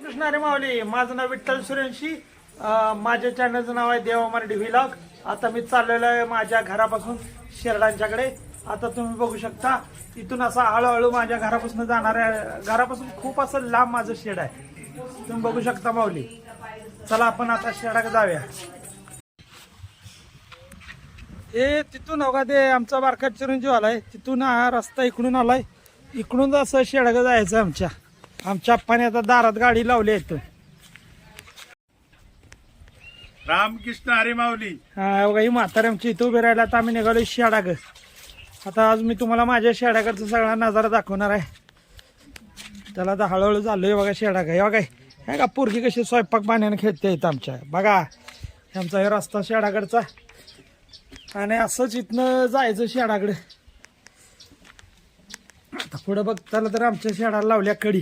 रामकृष्ण अरे माऊली माझं नाव विठ्ठल सुरेंशी माझ्या चॅनलचं नाव आहे देवा मराठी व्हिलॉग आता मी चाललेलो आहे माझ्या घरापासून शेरडांच्याकडे. आता तुम्ही बघू शकता इथून असा हळूहळू माझ्या घरापासून जाणार आहे घरापासून खूप असं लांब माझं शेड आहे. तुम्ही बघू शकता माऊली. चला आपण आता शेडाकडे जाऊया. ए तिथून अवघा ते आमचा बारकात चिरंजीव आलाय. तिथून हा रस्ता इकडून आलाय. इकडून असं शेडगं जायचं आमच्या. आमच्या आता दारात गाडी लावली आहे इथून रामकृष्ण हरी माऊली हा बघा ही म्हातारी आमची इथं उभी राहिला आता आम्ही निघालो शेडाग. आता आज मी तुम्हाला माझ्या शेडाकडचा सगळा नजारा दाखवणार आहे. त्याला आता हळूहळू चाललोय बघा शेडाग. हे बघा हे का पोरगी कशी स्वयंपाक पाण्याने खेळते इथं आमच्या. बघा आमचा हे रस्ता शेडाकडचा. आणि असंच इथनं जायचं शेडाकडे आता पुढं बघताला तर आमच्या शेडाला लावल्या कडी.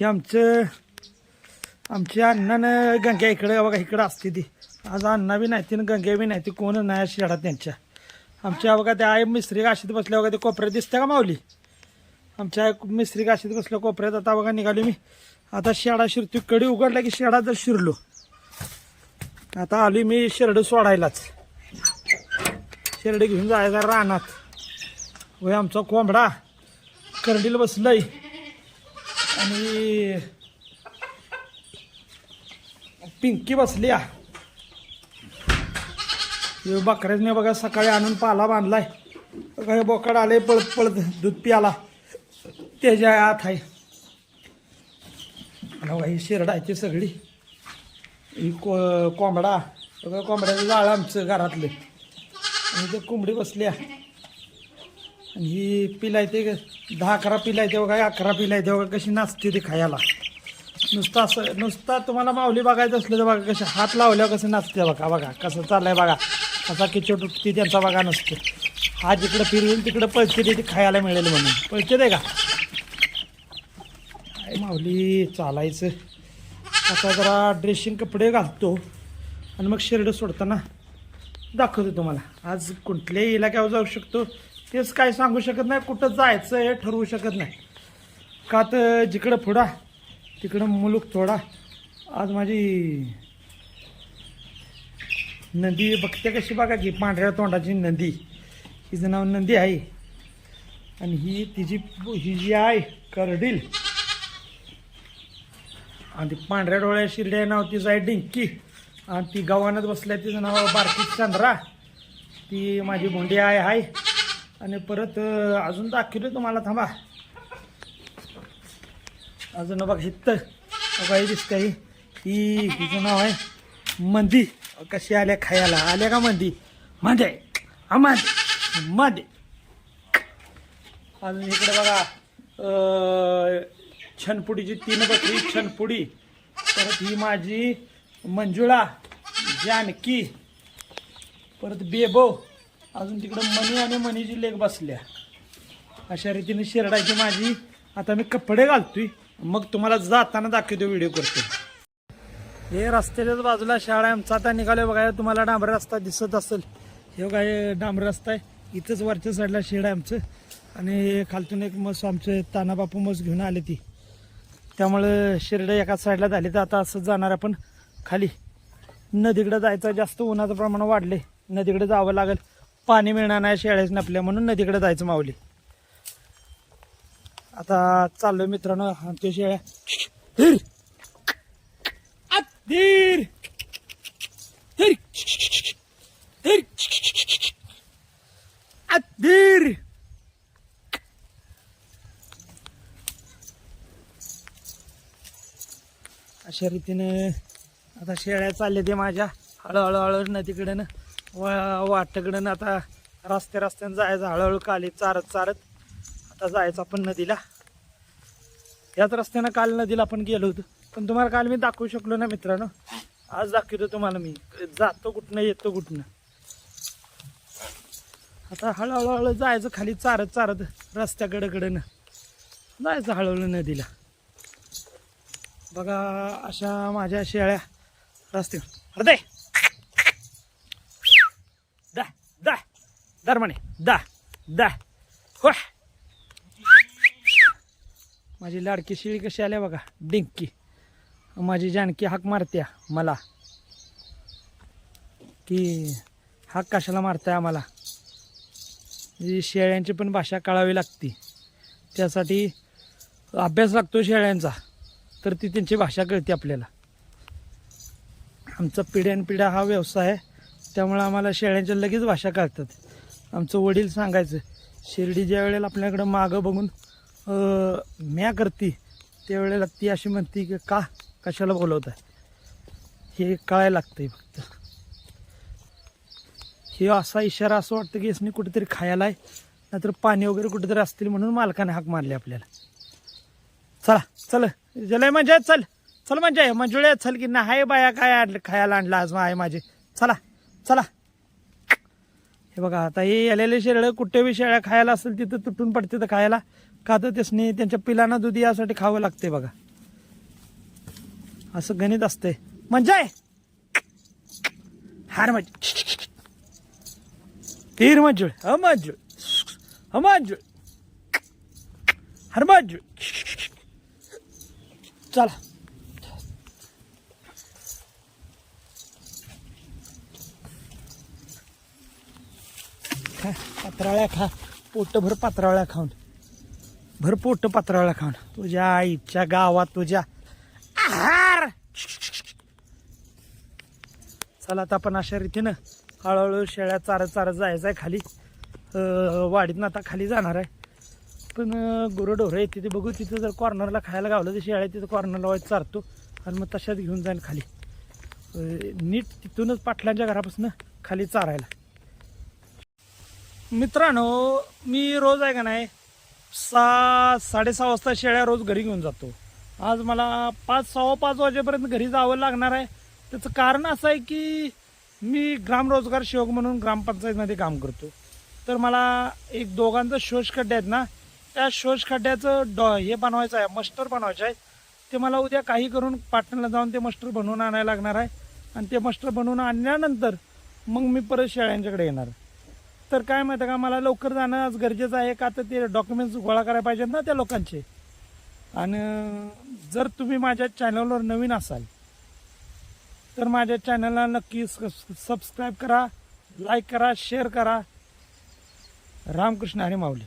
हे आमचं आमच्या अण्णानं गंग्या इकडे बघा इकडं असते ती. आज अण्णा बी नाही तिनं गंग्या बी नाही ती कोण नाही शेडा त्यांच्या. आमच्या बघा त्या आई मिस्त्री काशीत बसल्या बघा ते कोपऱ्यात दिसते का माऊली? आमच्या आई मिस्त्री काशीत बसल्या कोपऱ्यात. आता बघा निघाली मी. आता शेडा शिरतो कडी उघडला की शेडा जर शिरलो. आता आली मी शेरडं सोडायलाच. शेरडं घेऊन जायचा रानात. वय आमचा कोंबडा करडीला बसलंय. आणि पिंकी बसली आ हे बकऱ्याने बघा सकाळी आणून पाला बांधलाय. काही बोकड आले पळत पळत दूध प्याला. त्याच्या आत आहे. ही शेरड आहे ती सगळी. ही को कोंबडा. बघा कोंबड्याचं जाळं आमचं घरातलं. आणि ते कोंबडी बसली आहे आणि ही पिला ते दहा अकरा पिला तेव्हा काय अकरा पिला आहे बघा कशी नाचते ते खायला. नुसतं असं नुसता तुम्हाला माऊली बघायचं असलं तर बघा कसे हात लावल्यावर कसं नाचते बघा बघा कसं चाललंय बघा. कसा किचोट उठते त्यांचा बघा नसते. हा जिकडं फिरवून तिकडं पळते ते खायला मिळेल म्हणून. पळते ते का? काय माऊली चालायचं. आता जरा ड्रेसिंग कपडे घालतो आणि मग शेरडं सोडताना दाखवतो तुम्हाला. आज कुठल्याही इलाक्यावर जाऊ शकतो. तेच काय सांगू शकत नाही कुठं जायचं हे ठरवू शकत नाही. का तर जिकडं फुडा तिकडं मुलूक थोडा आज माझी नदी बघते कशी बघा की पांढऱ्या तोंडाची नदी. हिचं नाव नदी आहे. आणि ही तिची ही जी आहे करडील. आणि ती पांढऱ्या डोळ्या शिरड्या नाव तिचं आहे डिंकी. आणि ती गव्हाणत बसल्या तिचं नाव बारकी चंद्रा. ती माझी भोंडी आहे आहे आणि परत अजून दाखवतो तुम्हाला थांबा. अजून बघा हित्त. बघा ही दिसते ही ही हिचं नाव आहे मंदी. कशी आल्या खायला? आल्या का मंदी? मध्ये हा मध्ये मध्ये अजून इकडे बघा छनपुडीची तीन बकरी छनपुडी. परत ही माझी मंजुळा जानकी. परत बेबो. अजून तिकडं मणी आणि मणीची लेग बसल्या. अशा रीतीने शिरडायची माझी. आता मी कपडे घालतोय. मग तुम्हाला जाताना दाखवतो व्हिडिओ करतो हे रस्त्याच्याच बाजूला शाळा आहे. आमचा आता निघालोय बघा तुम्हाला डांबर रस्ता दिसत असेल. हे बघा हे डांबर रस्ता आहे. इथंच वरच्या साईडला शेड आहे आमचं. आणि खालतून एक मस आमचे तानाबापू मस घेऊन आले ती. त्यामुळं शिरडं एका साईडला झाली तर आता असं जाणार आपण खाली. नदीकडे जायचं जास्त उन्हाचं प्रमाण वाढले. नदीकडे जावं लागेल. पाणी मिळणार नाही शेळ्याच नपल्या म्हणून नदीकडे जायचं माऊली. आता चाललोय मित्रांनो ते शेळ्या धीर! धीर! धीर! धीर! धीर! अशा रीतीने आता शेळ्या चालल्या ते माझ्या. हळूहळू हळू ना वा वाटकडनं आता रस्त्या रस्त्यानं जायचं हळूहळू काली चारत चारत आता जायचं आपण नदीला. याच रस्त्यानं काल नदीला आपण गेलो होतो. पण तुम्हाला काल मी दाखवू शकलो ना मित्रांनो? आज दाखवतो तुम्हाला मी. जातो कुठनं येतो कुठनं. आता हळूहळू हळू जायचं खाली चारत चारत रस्त्याकडेकडनं जायचं हळूहळू नदीला. बघा अशा माझ्या शेळ्या रस्ते अरे दा दा दर म्हणे दा दा हो माझी लाडकी शिळी कशी आल्या बघा डिंकी माझी जानकी हाक मारत्या मला की हाक कशाला मारताय आम्हाला शेळ्यांची पण भाषा कळावी लागते त्यासाठी अभ्यास लागतो शेळ्यांचा तर ती त्यांची भाषा कळते आपल्याला आमचा पिढ्यानपिढ्या हा व्यवसाय आहे त्यामुळे आम्हाला शेळ्यांच्या लगेच भाषा कळतात आमचं वडील सांगायचं शिर्डी ज्या वेळेला आपल्याकडं मागं बघून म्या करते त्यावेळेला ती अशी म्हणते की का? कशाला बोलवत हे कळायला लागतंय फक्त. हे असा इशारा असं वाटतं की यासनी कुठेतरी खायला आहे नाहीतर पाणी वगैरे कुठेतरी असतील म्हणून मालकाने हाक मारली आपल्याला. चला चल जलय म्हणजे चल चल म्हणजे मंजुळे चल की नाही बाया काय आणलं खायला आणलं आज आहे माझे. चला चला. हे बघा आता हे आलेले शेरडं कुठे बी शेळ्या खायला असेल तिथं तुटून पडते तर खायला. खातच नाही त्यासनी त्यांच्या पिलांना दूध यासाठी खावं लागते बघा. असं गणित असतंय. म्हणजे? हार म्हणजे तीर मंजुळ ह मंजुळ ह हर चला. खा. पात्राळ्या खा पोटभर पात्राळ्या खाऊन. भर पोट पात्राळ्या खाऊन. तुझ्या आईच्या गावात तुझ्या आहार. चला आता आपण अशा रीतीनं हळूहळू शेळ्या चारा चारत जायचं आहे खाली अं, वाडीतनं आता खाली जाणार आहे. पण गुरंढोरं आहे तिथे. बघू तिथं जर कॉर्नरला खायला गावलं तर शेळ्या तिथं कॉर्नरला वाईट चारतो. आणि मग तशाच घेऊन जाईल खाली. नीट तिथूनच पाटलांच्या घरापासून खाली चारायला. मित्रांनो मी रोज आहे का नाही सहा साडेसहा वाजता शेळ्या रोज घरी घेऊन जातो. आज मला पाच सव्वा पाच वाजेपर्यंत घरी जावं लागणार आहे. त्याचं कारण असं आहे की मी ग्रामरोजगार सेवक म्हणून ग्रामपंचायतमध्ये काम करतो. तर मला एक दोघांचं शोष खड्डे आहेत ना त्या शोष खड्ड्याचं डॉ हे बनवायचं आहे मस्टर बनवायचं आहे. ते मला उद्या काही करून पाटणला जाऊन ते मस्टर बनवून आणायला लागणार आहे. आणि ते मस्टर बनवून आणल्यानंतर मग मी परत शेळ्यांच्याकडे येणार. तर काय माहिती आहे का मला लवकर जाणं आज गरजेचं आहे का तर ते डॉक्युमेंट्स गोळा करायला पाहिजेत ना त्या लोकांचे. आणि जर तुम्ही माझ्या चॅनलवर नवीन असाल तर माझ्या चॅनलला नक्की सबस्क्राईब करा लाईक करा शेअर करा. रामकृष्ण हरी माऊली.